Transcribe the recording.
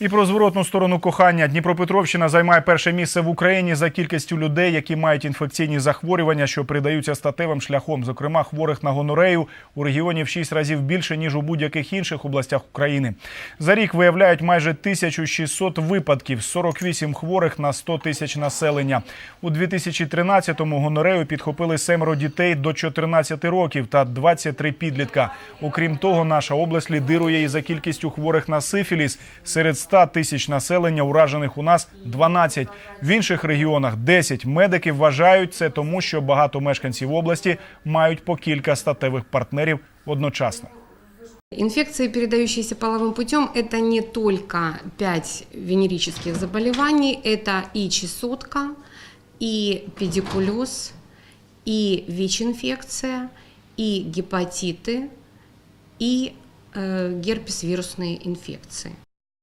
І про зворотну сторону кохання Дніпропетровщина займає перше місце в Україні за кількістю людей, які мають інфекційні захворювання, що передаються статевим шляхом. Зокрема, хворих на гонорею у регіоні в 6 разів більше ніж у будь-яких інших областях України. За рік виявляють майже 1600 випадків, 48 хворих на 100 тисяч населення. У 2013-му гонорею підхопили семеро дітей до 14 років та 23 підлітка. Окрім того, наша область лідирує і за кількістю хворих на сифіліс. Серед 100 тисяч населення уражених у нас 12. В інших регіонах 10. Медики вважають це тому, що багато мешканців області мають по кілька статевих партнерів одночасно. Инфекции, передающиеся половым путем, это не только 5 венерических заболеваний, это и чесотка, и педикулез, и ВИЧ-инфекция, и гепатиты, и э, герпес-вирусные инфекции.